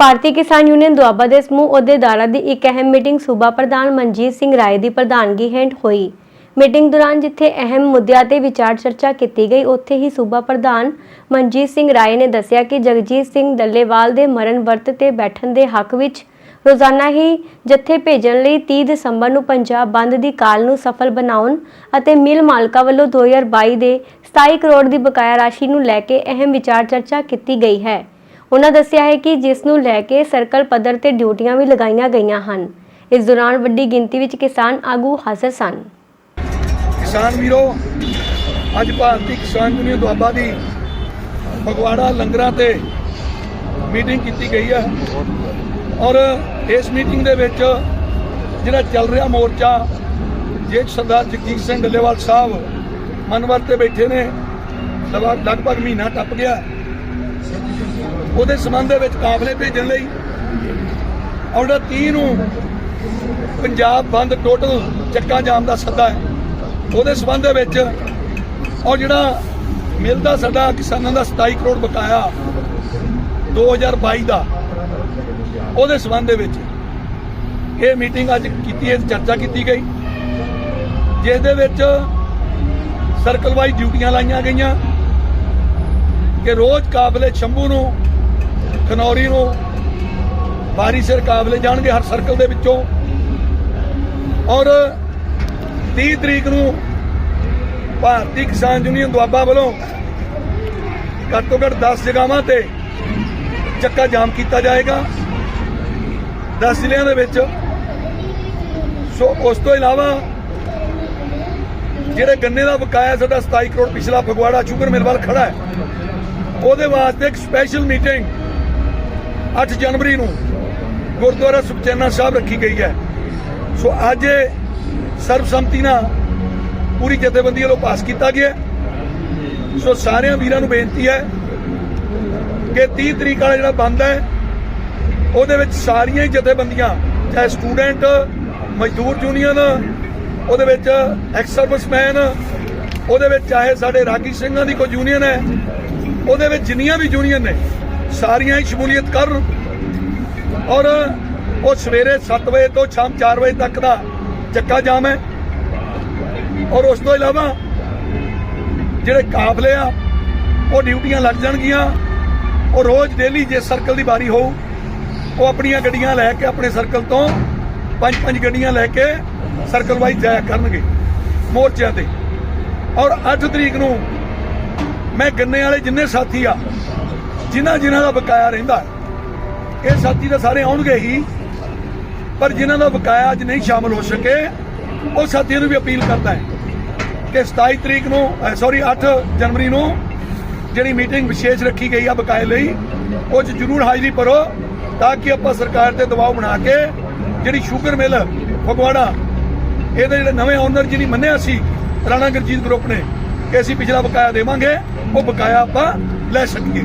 ਭਾਰਤੀ Kisan Union Doaba ਦੇ ਸਮੂਹ ਅਹੁਦੇਦਾਰਾਂ ਦੀ ਇੱਕ ਅਹਿਮ ਮੀਟਿੰਗ ਸੂਬਾ ਪ੍ਰਧਾਨ ਮਨਜੀਤ ਸਿੰਘ ਰਾਏ ਦੀ ਪ੍ਰਧਾਨਗੀ ਹੇਠ ਹੋਈ। ਮੀਟਿੰਗ ਦੌਰਾਨ ਜਿੱਥੇ ਅਹਿਮ ਮੁੱਦਿਆਂ ਤੇ ਵਿਚਾਰ ਚਰਚਾ ਕੀਤੀ ਗਈ, ਉੱਥੇ ਹੀ ਸੂਬਾ ਪ੍ਰਧਾਨ ਮਨਜੀਤ ਸਿੰਘ ਰਾਏ ਨੇ ਦੱਸਿਆ ਕਿ ਜਗਜੀਤ ਸਿੰਘ ਡੱਲੇਵਾਲ ਦੇ ਮਰਨ ਵਰਤ ਤੇ ਬੈਠਣ ਦੇ ਹੱਕ ਵਿੱਚ ਰੋਜ਼ਾਨਾ ਹੀ ਜੱਥੇ ਭੇਜਣ ਲਈ 30 ਦਸੰਬਰ ਨੂੰ ਪੰਜਾਬ ਬੰਦ ਦੀ ਕਾਲ ਨੂੰ ਸਫਲ ਬਣਾਉਣ ਅਤੇ ਮਿਲ ਮਾਲਕਾਂ ਵੱਲੋਂ 2022 ਦੇ 27 ਕਰੋੜ ਦੀ ਬਕਾਇਆ ਰਾਸ਼ੀ ਨੂੰ ਲੈ ਕੇ ਅਹਿਮ ਵਿਚਾਰ ਚਰਚਾ ਕੀਤੀ ਗਈ ਹੈ। ਉਹਨਾਂ ਦੱਸਿਆ ਹੈ ਕਿ ਜਿਸ ਨੂੰ ਲੈ ਕੇ ਸਰਕਲ ਪੱਧਰ ਤੇ ਡਿਊਟੀਆਂ ਵੀ ਲਗਾਈਆਂ ਗਈਆਂ ਹਨ। ਇਸ ਦੌਰਾਨ ਵੱਡੀ ਗਿਣਤੀ ਵਿੱਚ ਕਿਸਾਨ ਆਗੂ ਹਾਜ਼ਰ ਸਨ। ਕਿਸਾਨ ਵੀਰੋ, ਅੱਜ ਭਾਰਤੀ ਕਿਸਾਨ ਯੂਨੀਅਨ ਦੁਆਬਾ ਦੀ ਫਗਵਾੜਾ ਲੰਗਰਾਂ ਤੇ ਮੀਟਿੰਗ ਕੀਤੀ ਗਈ ਹੈ ਔਰ ਇਸ ਮੀਟਿੰਗ ਦੇ ਵਿੱਚ ਜਿਹੜਾ ਚੱਲ ਰਿਹਾ ਮੋਰਚਾ ਜੇ ਸਰਦਾਰ ਜਗਜੀਤ ਸਿੰਘ ਡੱਲੇਵਾਲ ਸਾਹਿਬ ਮਨਵਰ ਤੇ ਬੈਠੇ ਨੇ ਲਗਭਗ ਮਹੀਨਾ ਟੱਪ ਗਿਆ। ਉਹਦੇ ਸੰਬੰਧ ਦੇ ਵਿੱਚ ਕਾਫਲੇ ਭੇਜਣ ਲਈ ਔਰ ਜਿਹੜਾ 30 ਨੂੰ ਪੰਜਾਬ ਬੰਦ ਟੋਟਲ ਚੱਕਾ ਜਾਮ ਦਾ ਸੱਦਾ ਹੈ। ਉਹਦੇ ਸੰਬੰਧ ਦੇ ਵਿੱਚ ਔਰ ਜਿਹੜਾ ਮਿਲਦਾ ਸਾਡਾ ਕਿਸਾਨਾਂ ਦਾ 27 ਕਰੋੜ ਬਕਾਇਆ 2022 ਦਾ, ਉਹਦੇ ਸੰਬੰਧ ਦੇ ਵਿੱਚ ਇਹ ਮੀਟਿੰਗ ਅੱਜ ਕੀਤੀ ਹੈ, ਚਰਚਾ ਕੀਤੀ ਗਈ, ਜਿਸ ਦੇ ਵਿੱਚ ਸਰਕਲ ਵਾਈਜ਼ ਡਿਊਟੀਆਂ ਲਾਈਆਂ ਗਈਆਂ। ਕਿ ਰੋਜ਼ ਕਾਬਲੇ ਸ਼ੰਭੂ ਨੂੰ, ਖਨੌਰੀ ਨੂੰ ਵਾਰੀ ਸਿਰ ਕਾਬਲੇ ਜਾਣਗੇ ਹਰ ਸਰਕਲ ਦੇ ਵਿੱਚੋਂ। ਔਰ 30 ਤਰੀਕ ਨੂੰ ਭਾਰਤੀ ਕਿਸਾਨ ਯੂਨੀਅਨ ਦੁਆਬਾ ਵੱਲੋਂ ਘੱਟ ਤੋਂ ਘੱਟ 10 ਜਗ੍ਹਾਵਾਂ ਤੇ ਚੱਕਾ ਜਾਮ ਕੀਤਾ ਜਾਏਗਾ। 10 ਜ਼ਿਲ੍ਹਿਆਂ ਦੇ ਵਿੱਚ। ਸੋ ਉਸ ਤੋਂ ਇਲਾਵਾ ਜਿਹੜੇ ਗੰਨੇ ਦਾ ਬਕਾਇਆ ਸਾਡਾ 27 ਕਰੋੜ ਪਿਛਲਾ ਫਗਵਾੜਾ ਸ਼ੂਗਰ ਮਿਲ ਵੱਲ ਖੜਾ ਹੈ। ਉਹਦੇ ਵਾਸਤੇ ਇੱਕ ਸਪੈਸ਼ਲ ਮੀਟਿੰਗ 8 ਜਨਵਰੀ ਨੂੰ ਗੁਰਦੁਆਰਾ ਸੁਖਚੈਨਾ ਸਾਹਿਬ ਰੱਖੀ ਗਈ ਹੈ। ਸੋ ਅੱਜ ਸਰਬਸੰਮਤੀ ਨਾਲ ਪੂਰੀ ਜਥੇਬੰਦੀ ਵੱਲੋਂ ਪਾਸ ਕੀਤਾ ਗਿਆ ਸੋ ਸਾਰਿਆਂ ਵੀਰਾਂ ਨੂੰ ਬੇਨਤੀ ਹੈ ਕਿ 30 ਤਰੀਕ ਵਾਲਾ ਜਿਹੜਾ ਬੰਦ ਹੈ, ਉਹਦੇ ਵਿੱਚ ਸਾਰੀਆਂ ਹੀ ਜਥੇਬੰਦੀਆਂ, ਚਾਹੇ ਸਟੂਡੈਂਟ, ਮਜ਼ਦੂਰ ਯੂਨੀਅਨ, ਉਹਦੇ ਵਿੱਚ ਐਕਸ ਸਰਵਿਸਮੈਨ ਉਹਦੇ ਵਿੱਚ ਚਾਹੇ ਸਾਡੇ ਰਾਗੀ ਸਿੰਘਾਂ ਦੀ ਕੋਈ ਯੂਨੀਅਨ ਹੈ ਉਹਦੇ ਵਿੱਚ ਜਿੰਨੀਆਂ ਵੀ ਯੂਨੀਅਨ ਨੇ, ਸਾਰੀਆਂ ਹੀ ਸ਼ਮੂਲੀਅਤ ਕਰਨ ਔਰ ਉਹ ਸਵੇਰੇ 7 ਵਜੇ ਤੋਂ ਸ਼ਾਮ 4 ਵਜੇ ਤੱਕ ਦਾ ਚੱਕਾ ਜਾਮ ਹੈ। ਔਰ ਉਸ ਤੋਂ ਇਲਾਵਾ ਜਿਹੜੇ ਕਾਫਲੇ ਆ, ਉਹ ਡਿਊਟੀਆਂ ਲੱਗ ਜਾਣਗੀਆਂ। ਉਹ ਰੋਜ਼ ਡੇਲੀ ਜੇ ਸਰਕਲ ਦੀ ਵਾਰੀ ਹੋਊ, ਉਹ ਆਪਣੀਆਂ ਗੱਡੀਆਂ ਲੈ ਕੇ ਆਪਣੇ ਸਰਕਲ ਤੋਂ ਪੰਜ ਪੰਜ ਗੱਡੀਆਂ ਲੈ ਕੇ ਸਰਕਲ ਵਾਈਜ਼ ਜਾਇਆ ਕਰਨਗੇ ਮੋਰਚਿਆਂ ਤੇ। ਔਰ 8 ਤਰੀਕ ਨੂੰ ਮੈਂ ਗੰਨੇ ਵਾਲੇ ਜਿੰਨੇ ਸਾਥੀ ਆ, ਜਿਨ੍ਹਾਂ ਜਿਨ੍ਹਾਂ ਦਾ ਬਕਾਇਆ ਰਹਿੰਦਾ ਇਹ ਸਾਥੀ ਤਾਂ ਸਾਰੇ ਆਉਣਗੇ ਹੀ, ਪਰ ਜਿਨ੍ਹਾਂ ਦਾ ਬਕਾਇਆ ਅੱਜ ਨਹੀਂ ਸ਼ਾਮਲ ਹੋ ਸਕੇ, ਉਹ ਸਾਥੀਆਂ ਨੂੰ ਵੀ ਅਪੀਲ ਕਰਦਾ ਹੈ ਕਿ 27 ਤਰੀਕ ਨੂੰ ਸੌਰੀ 8 ਜਨਵਰੀ ਨੂੰ ਜਿਹੜੀ ਮੀਟਿੰਗ ਵਿਸ਼ੇਸ਼ ਰੱਖੀ ਗਈ ਆ ਬਕਾਏ ਲਈ, ਉਹ 'ਚ ਜ਼ਰੂਰ ਹਾਜ਼ਰੀ ਭਰੋ ਤਾਂ ਕਿ ਆਪਾਂ ਸਰਕਾਰ ਤੇ ਦਬਾਅ ਬਣਾ ਕੇ ਜਿਹੜੀ ਸ਼ੂਗਰ ਮਿਲ, ਫਗਵਾੜਾ, ਇਹਦੇ ਜਿਹੜੇ ਨਵੇਂ ਓਨਰ ਜਿਹਨੇ ਮੰਨਿਆ ਸੀ, ਰਾਣਾ ਗੁਰਜੀਤ ਗਰੁੱਪ ਨੇ, ਕਿ ਅਸੀਂ ਪਿਛਲਾ ਬਕਾਇਆ ਦੇਵਾਂਗੇ। ਉਹ ਬਕਾਇਆ ਆਪਾਂ ਲੈ ਸਕੀਏ।